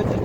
একটা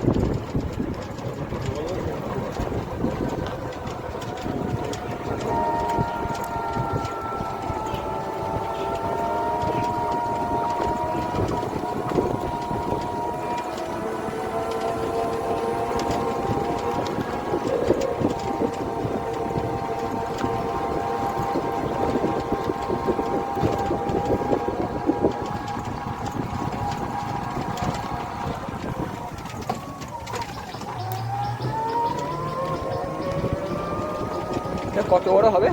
কত বড় হবে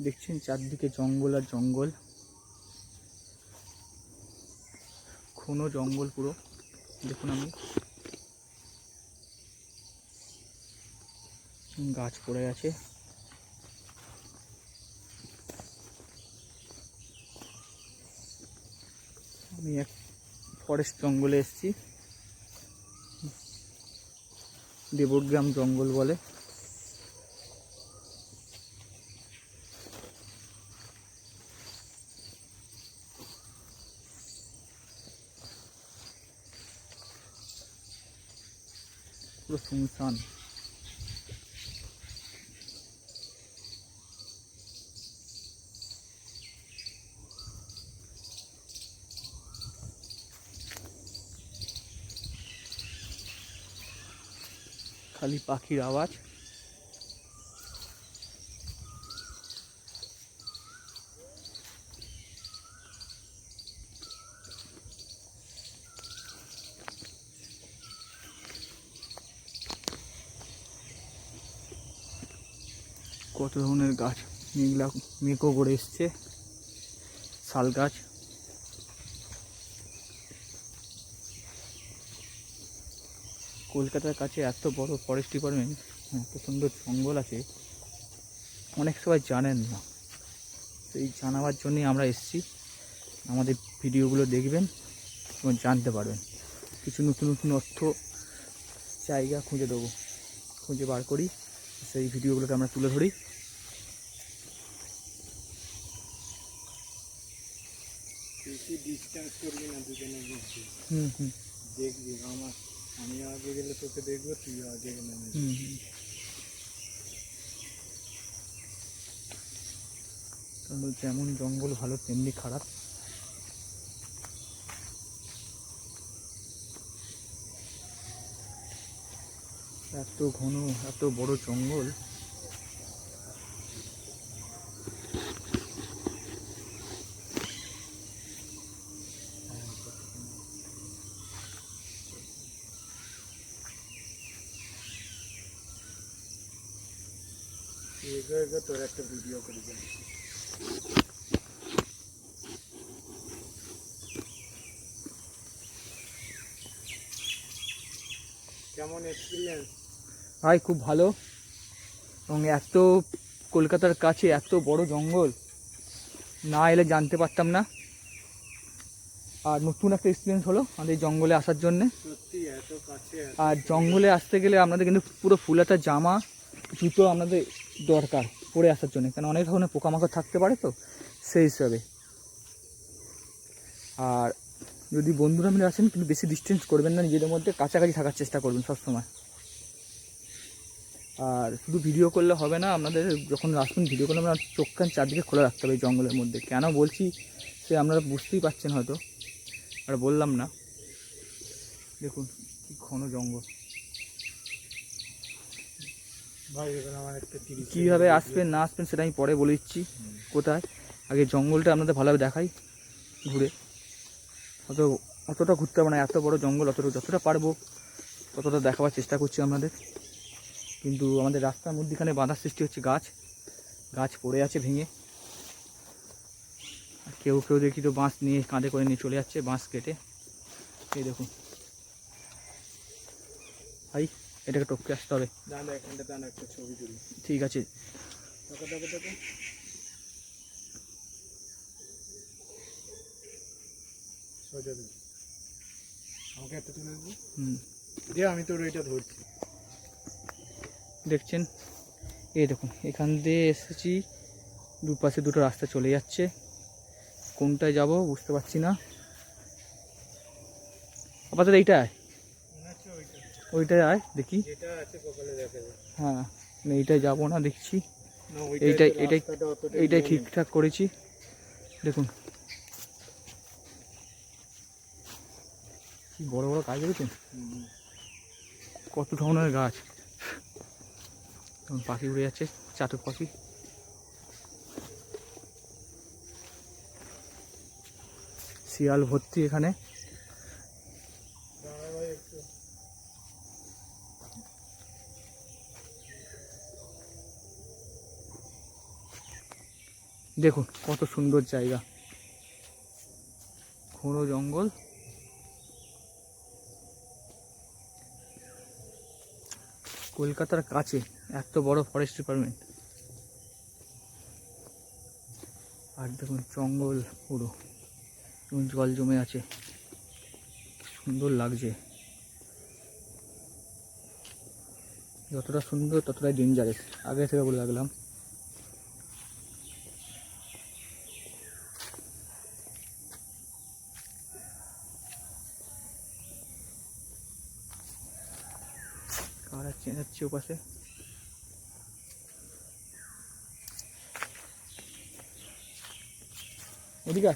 দেখছেন চারদিকে জঙ্গল আর জঙ্গল। ঘন জঙ্গল পুরো, দেখুন আমি। গাছ পড়ে আছে আমি এক ফরেস্ট জঙ্গলে এসেছি। দেবগ্রাম জঙ্গল বলে। পুরো শুনশান। খালি পাখির আওয়াজ। কত ধরনের গাছ মেঘলা, মেঘও করে এসছে। শাল গাছ। কলকাতার কাছে এত বড় ফরেস্ট ডিপার্টমেন্ট এত সুন্দর জঙ্গল আছে, অনেক সবাই জানেন না। সেই জানাবার জন্যই আমরা এসেছি। আমাদের ভিডিওগুলো দেখবেন এবং জানতে পারবেন। কিছু নতুন নতুন অর্থ জায়গা খুঁজে দেবো, খুঁজে বার করি। সেই ভিডিওগুলোকে আমরা তুলে ধরি। করবি না দুজনের মধ্যে দেখবি আমার আমি আগে গেলে তোকে দেখব তুই আগে গেলে যেমন জঙ্গল ভালো তেমনি খারাপ। এত ঘন এত বড় জঙ্গল। তোর একটা ভিডিও করে দেন কেমন এক্সপিরিয়েন্স ভাই খুব ভালো। এবং এত কলকাতার কাছে এত বড় জঙ্গল না এলে জানতে পারতাম না। আর নতুন একটা এক্সপিরিয়েন্স হলো আমাদের জঙ্গলে আসার জন্যে। আর জঙ্গলে আসতে গেলে আপনাদের কিন্তু পুরো ফুলাতা জামা জুতো আপনাদের দরকার। পরে আসার জন্য কারণ অনেক ধরনের পোকামাকড় থাকতে পারে তো, সেই হিসাবে। আর যদি বন্ধুরা মিলে আসেন, কিন্তু বেশি ডিস্টেন্স করবেন না, নিজেদের মধ্যে কাছাকাছি থাকার চেষ্টা করবেন সবসময়। আর শুধু ভিডিও করলে হবে না আপনাদের যখন আসবেন ভিডিও করলে আপনার চোখ কান চারদিকে খোলা রাখতে হবে জঙ্গলের মধ্যে। কেন বলছি? সে আপনারা বুঝতেই পারছেন হয়তো, আর বললাম না। দেখুন ঘন জঙ্গল ভাই এবার আমার একটা তিরিশ কীভাবে আসবেন না আসবেন সেটা আমি পরে বলে দিচ্ছি। কোথায়? আগে জঙ্গলটা আপনাদের ভালোভাবে দেখাই ঘুরে। অত অতটা ঘুরতে পারব না এত বড় জঙ্গল অতটা যতটা পারব ততটা দেখাবার চেষ্টা করছি আমাদের কিন্তু আমাদের রাস্তার মধ্যেখানে বাঁধার সৃষ্টি হচ্ছে গাছ। গাছ পড়ে আছে ভেঙে। আর কেউ কেউ দেখি তো বাঁশ নিয়ে কাঁধে করে নিয়ে চলে যাচ্ছে বাঁশ কেটে। এই দেখুন। ভাই এটাকে টপকে আসতে হবে। ঠিক আছে। আমি তোর ওইটা ধরছি। দেখছেন? এই দেখুন এখান দিয়ে এসেছি। দুপাশে দুটো রাস্তা চলে যাচ্ছে। কোনটায় যাব বুঝতে পারছি না। আপাতত এইটা আয় হচ্ছে ওইটা আয় দেখি। হ্যাঁ না এইটায় যাব না দেখছি। এইটাই- তো এইটাই- এইটাই। ঠিকঠাক করেছি। দেখুন। কি বড় বড় গাছ দেখেছেন? কত ধরনের গাছ। পাখি উড়ে যাচ্ছে চাতক পাখি। শিয়াল ভর্তি এখানে দাঁড়া ভাই একটু দেখুন, কত সুন্দর জায়গা। ঘন জঙ্গল। কলকাতার কাছে এত বড় ফরেস্ট ডিপার্টমেন্ট আর দেখুন, জঙ্গল পুরো। জল জমে আছে। সুন্দর লাগছে। যতটা সুন্দর, ততটাই ডেঞ্জারাস আগে থেকে বলে রাখলাম। কারা যাচ্ছি ওপাশে। ওদিকে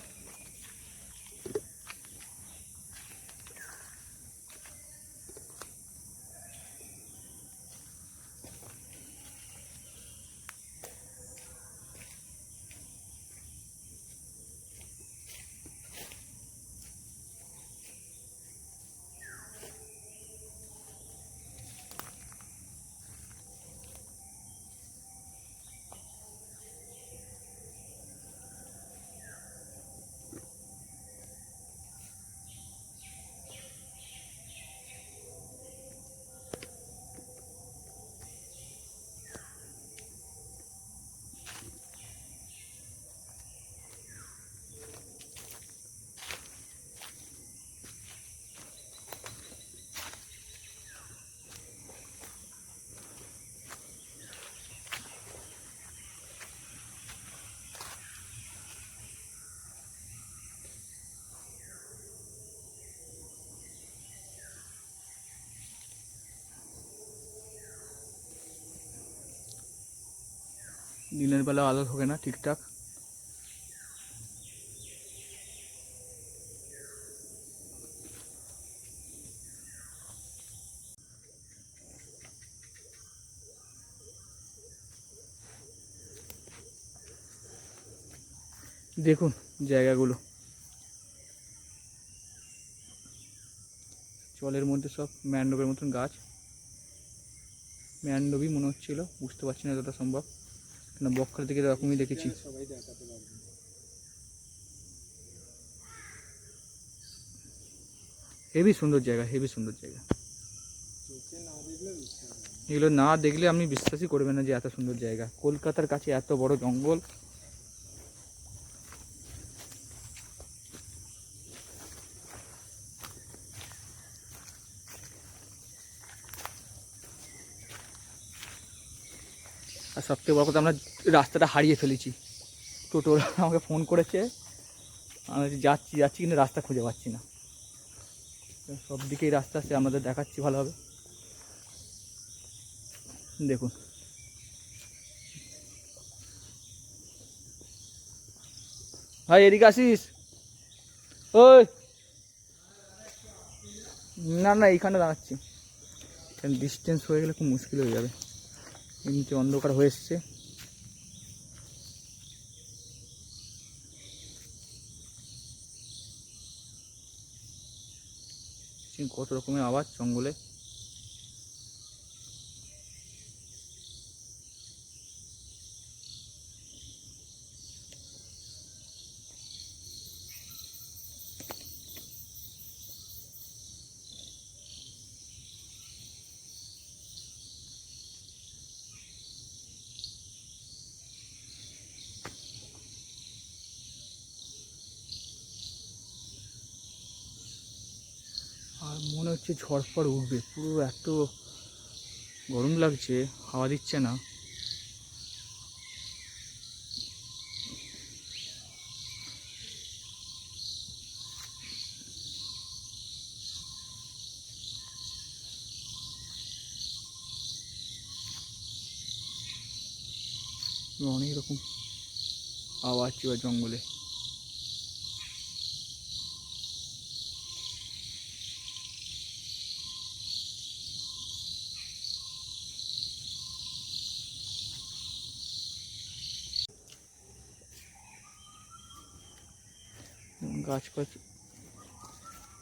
দিনের বেলা আলো থাকে না, ঠিকঠাক? দেখুন জায়গাগুলো। জলের মধ্যে সব ম্যান্ডবের মতন গাছ। ম্যান্ডবই মনে হচ্ছিল, বুঝতে পারছি না যতটা সম্ভব। কেন বকখালি থেকে এরকমই দেখেছি। হেভি সুন্দর জায়গা, হেভি সুন্দর জায়গা। না না। এগুলো না দেখলে আপনি বিশ্বাসই করবেন না যে এত সুন্দর জায়গা। কলকাতার কাছে এত বড় জঙ্গল। সবথেকে বড় কথা, আমরা রাস্তাটা হারিয়ে ফেলেছি। টোটো আমাকে ফোন করেছে, আমি যাচ্ছি যাচ্ছি, কিন্তু রাস্তা খুঁজে পাচ্ছি না। সব দিকেই রাস্তা আছে আমাদের দেখাচ্ছি ভালোভাবে। দেখুন। ভাই, এদিকে আসিস? ওই। না না, এইখানে দাঁড়াচ্ছি। ডিস্টেন্স হয়ে গেলে খুব মুশকিল হয়ে যাবে। এমনিতে অন্ধকার হয়ে এসছে। কত রকমের আওয়াজ জঙ্গলে আর হচ্ছে ঝড় উঠবে। পুরো এত গরম লাগছে হাওয়া দিচ্ছে না। অনেক রকম আওয়াজ জঙ্গলে। গাছ ফাছ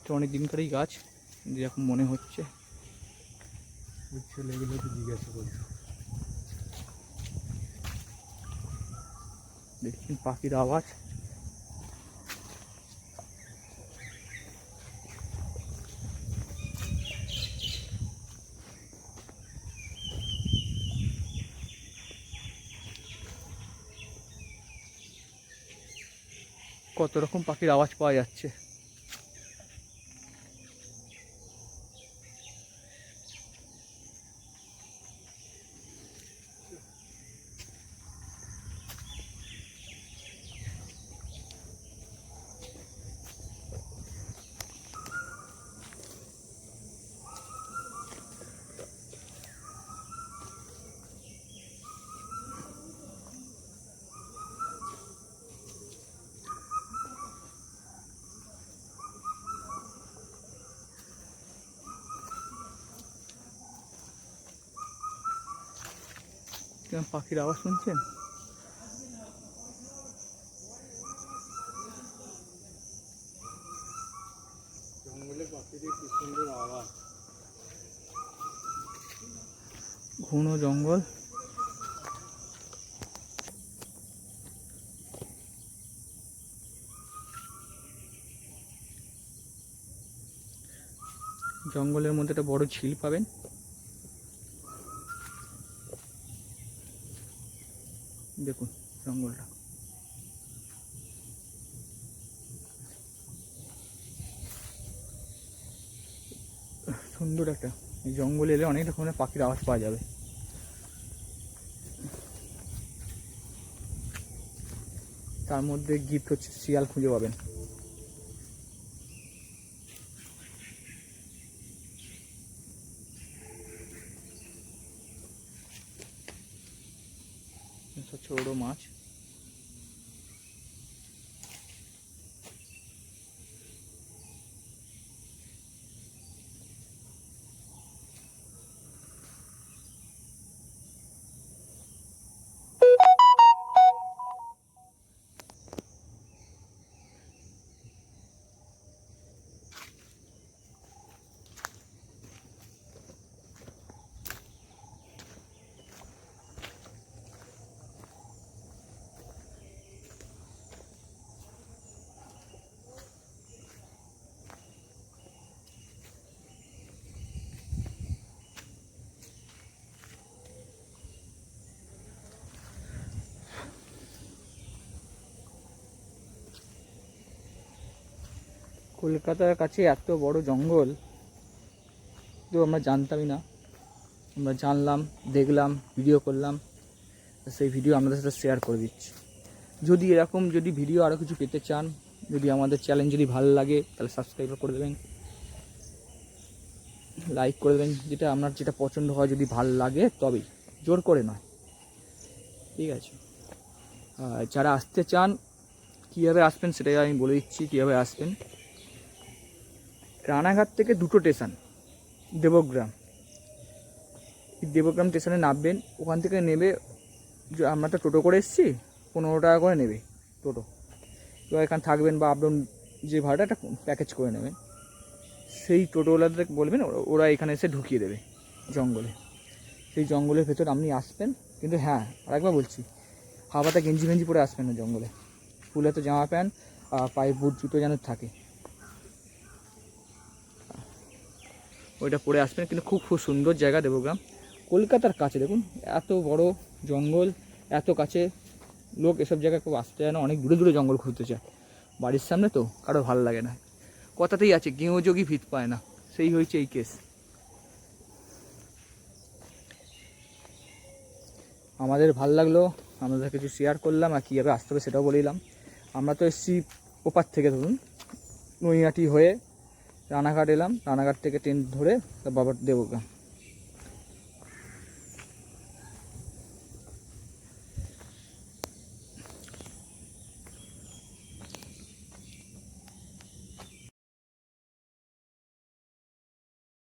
তো অনেক দিনকারই গাছ, যেরকম মনে হচ্ছে। ছেলেগুলো জিজ্ঞাসা করছ দেখছেন পাখির আওয়াজ। কত রকম পাখির আওয়াজ পাওয়া যাচ্ছে। কেমন পাখির আওয়াজ শুনছেন? ঘন জঙ্গল। জঙ্গলের মধ্যে একটা বড় ঝিল পাবেন। দেখুন জঙ্গলটা। সুন্দর একটা জঙ্গলে এলে অনেক রকমের পাখির আওয়াজ পাওয়া যাবে। তার মধ্যে গিফট হচ্ছে, শিয়াল খুঁজে পাবেন। কলকাতার কাছে এত বড় জঙ্গল, তো আমরা জানতামই না। আমরা জানলাম, দেখলাম ভিডিও করলাম সেই ভিডিও আপনাদের সাথে শেয়ার করে দিচ্ছি। যদি এরকম যদি ভিডিও আরও কিছু পেতে চান, যদি আমাদের চ্যানেল যদি ভালো লাগে, তাহলে সাবস্ক্রাইব করে দেবেন। লাইক করে দেবেন, যেটা আপনার যেটা পছন্দ হয়, যদি ভালো লাগে, তবেই। জোর করে নয়। ঠিক আছে? যারা আসতে চান, কীভাবে আসবেন সেটাই আমি বলে দিচ্ছি, কীভাবে আসবেন। রানাঘাট থেকে দুটো স্টেশন, দেবগ্রাম। দেবগ্রাম স্টেশনে নামবেন, ওখান থেকে নেবে আমরা তো টোটো করে এসেছি, পনেরো টাকা করে নেবে টোটো। এবার এখানে থাকবেন বা আপডাউন যে ভাড়াটা একটা প্যাকেজ করে নেবেন। সেই টোটোওয়ালাদের বলবেন, ওরা- এখানে এসে ঢুকিয়ে দেবে জঙ্গলে। সেই জঙ্গলের ভেতর আপনি আসবেন, কিন্তু হ্যাঁ আরেকবার বলছি হাওয়াতে গেঞ্জি ফেঞ্জি পরে আসবেন না জঙ্গলে। ফুলে তো জামা প্যান্ট, আর পায়ে বুট জুতো যেন থাকে। ওইটা পরে আসবেন, কিন্তু খুব খুব সুন্দর জায়গা দেবগ্রাম। কলকাতার কাছে দেখুন, এত বড় জঙ্গল, এত কাছে লোক এসব জায়গায় খুব আসতে চায় না, অনেক দূরে দূরে জঙ্গল ঘুরতে চায়। বাড়ির সামনে তো কারও ভালো লাগে না। কথাতেই আছে গেঁয়ো যোগী ভিত পায় না। সেই হয়েছে এই কেস আমাদের ভালো লাগল আমাদের কিছু শেয়ার করলাম, আর কীভাবে আসতে হবে সেটাও বলিলাম আমরা তো এসেছি ওপার থেকে, ধরুন, নৈহাটি হয়ে রানাঘাট এলাম রানাঘাট থেকে ট্রেন ধরে বাবার দেবগ্রাম